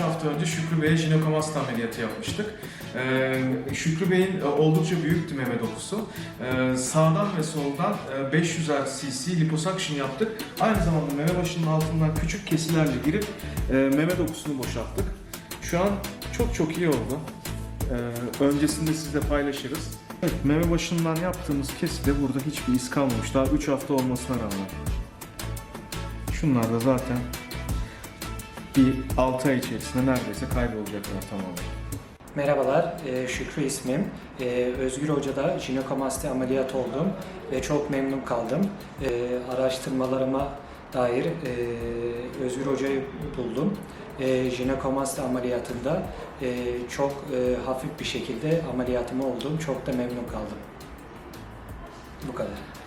hafta önce Şükrü Bey'e jinekomasti ameliyatı yapmıştık. Ee, Şükrü Bey'in e, oldukça büyüktü meme dokusu. Ee, sağdan ve soldan e, 500'er cc liposuction yaptık. Aynı zamanda meme başının altından küçük kesilerle girip e, meme dokusunu boşalttık. Şu an çok çok iyi oldu. Ee, öncesinde sizle paylaşırız. Evet, meme başından yaptığımız keside burada hiçbir iz kalmamış. Daha 3 hafta olmasına rağmen. Şunlar da zaten bir 6 ay içerisinde neredeyse kaybolacaklar tamamen. Merhabalar, e, Şükrü ismim. E, Özgür Hoca'da jinekomasti ameliyat oldum ve çok memnun kaldım. E, Araştırmalarıma dair Özgür Hoca'yı buldum. Jinekomasti ameliyatında çok hafif bir şekilde ameliyatımı oldum. Çok da memnun kaldım. Bu kadar.